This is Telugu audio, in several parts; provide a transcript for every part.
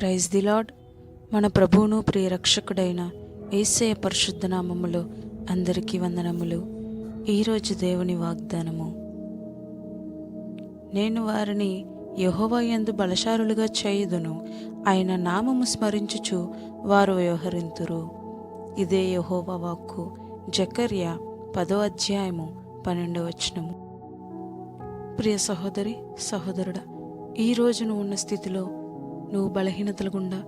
ప్రైజ్ ది లాడ్ మన ప్రభువును ప్రియ రక్షకుడైన ఏసయ పరిశుద్ధ నామములో అందరికీ వందనములు. ఈరోజు దేవుని వాగ్దానము. నేను వారిని యహోవయందు బలశారులుగా చేయుదును. ఆయన నామము స్మరించుచు వారు వ్యవహరింతురు. ఇదే యహోవ వాక్కు. జకర్య పదో అధ్యాయము పన్నెండవ వచనము. ప్రియ సహోదరి సహోదరుడా ఈ రోజు ఉన్న స్థితిలో నువ్వు బలహీనతల గుండా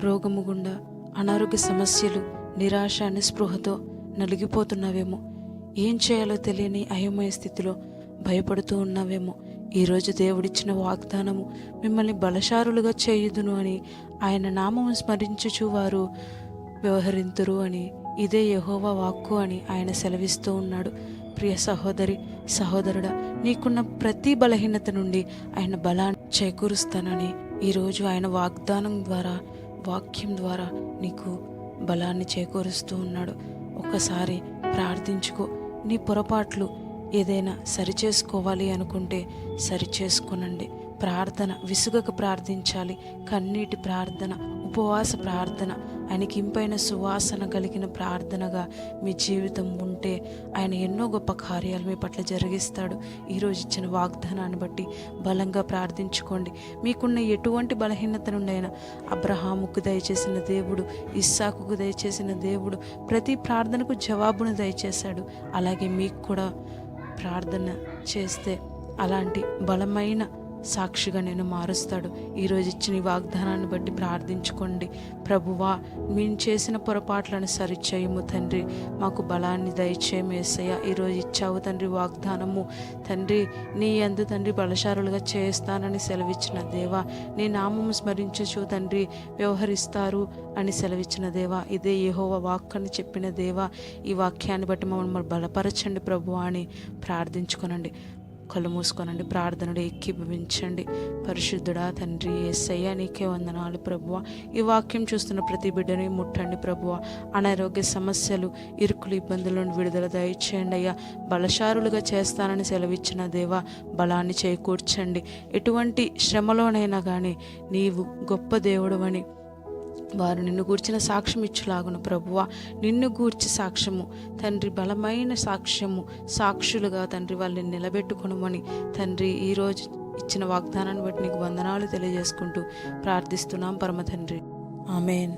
రోగము గుండా అనారోగ్య సమస్యలు నిరాశ నిస్పృహతో నలిగిపోతున్నావేమో. ఏం చేయాలో తెలియని అయోమయ స్థితిలో భయపడుతూ ఉన్నావేమో. ఈరోజు దేవుడిచ్చిన వాగ్దానము మిమ్మల్ని బలశారులుగా చేయుదును అని ఆయన నామము స్మరించుచు వారు వ్యవహరింతురు అని ఇదే యహోవా వాక్కు అని ఆయన సెలవిస్తూ ఉన్నాడు. ప్రియ సహోదరి సహోదరుడా నీకున్న ప్రతి బలహీనత నుండి ఆయన బలాన్ని చేకూరుస్తానని ఈరోజు ఆయన వాగ్దానం ద్వారా వాక్యం ద్వారా నీకు బలాన్ని చేకూరుస్తూ ఉన్నాడు. ఒకసారి ప్రార్థించుకో. నీ పొరపాట్లు ఏదైనా సరిచేసుకోవాలి అనుకుంటే సరిచేసుకోనండి. ప్రార్థన విసుగక ప్రార్థించాలి. కన్నీటి ప్రార్థన ఉపవాస ప్రార్థన ఆయనకి ఇంపైన సువాసన కలిగిన ప్రార్థనగా మీ జీవితం ఉంటే ఆయన ఎన్నో గొప్ప కార్యాలు మీ పట్ల జరిగిస్తాడు. ఈరోజు ఇచ్చిన వాగ్దానాన్ని బట్టి బలంగా ప్రార్థించుకోండి. మీకున్న ఎటువంటి బలహీనత నుండైనా అబ్రహాముకు దయచేసిన దేవుడు ఇస్సాకుకు దయచేసిన దేవుడు ప్రతి ప్రార్థనకు జవాబును దయచేశాడు. అలాగే మీకు కూడా ప్రార్థన చేస్తే అలాంటి బలమైన సాక్షిగా నేను మారుస్తాడు. ఈరోజు ఇచ్చిన వాగ్దానాన్ని బట్టి ప్రార్థించుకోండి. ప్రభువా మేము చేసిన పొరపాట్లను సరిచేయము తండ్రి. మాకు బలాన్ని దయచేయమేసయ్య ఈరోజు ఇచ్చావు తండ్రి వాగ్దానము. తండ్రి నీ అందు తండ్రి బలశారులుగా చేస్తానని సెలవిచ్చిన దేవా నీ నామము స్మరించచ్చు తండ్రి వ్యవహరిస్తారు అని సెలవిచ్చిన దేవా. ఇదే యెహోవా వాక్ అని చెప్పిన దేవా. ఈ వాక్యాన్ని బట్టి మమ్మల్ని బలపరచండి ప్రభు అని ప్రార్థించుకోనండి. కళ్ళు మూసుకోనండి. ప్రార్థనలు ఎక్కిభవించండి పరిశుద్ధుడా తండ్రి ఏసయ్య నీకే వందనాలు ప్రభువ. ఈ వాక్యం చూస్తున్న ప్రతి బిడ్డని ముట్టండి ప్రభువ. అనారోగ్య సమస్యలు ఇరుకులు ఇబ్బందుల నుండి విడుదల దయచేయండి అయ్యా. బలశారులుగా చేస్తానని సెలవిచ్చిన దేవా బలాన్ని చేకూర్చండి. ఎటువంటి శ్రమలోనైనా కానీ నీవు గొప్ప దేవుడు వారు నిన్ను గూర్చిన సాక్ష్యం ఇచ్చులాగును ప్రభువ. నిన్ను గూర్చి సాక్ష్యము. తండ్రి బలమైన సాక్ష్యము. సాక్షులుగా తండ్రి వాళ్ళని నిలబెట్టుకునమని తండ్రి ఈరోజు ఇచ్చిన వాగ్దానాన్ని బట్టి నీకు వందనాలు తెలియజేసుకుంటూ ప్రార్థిస్తున్నాం పరమ తండ్రి ఆమెన్.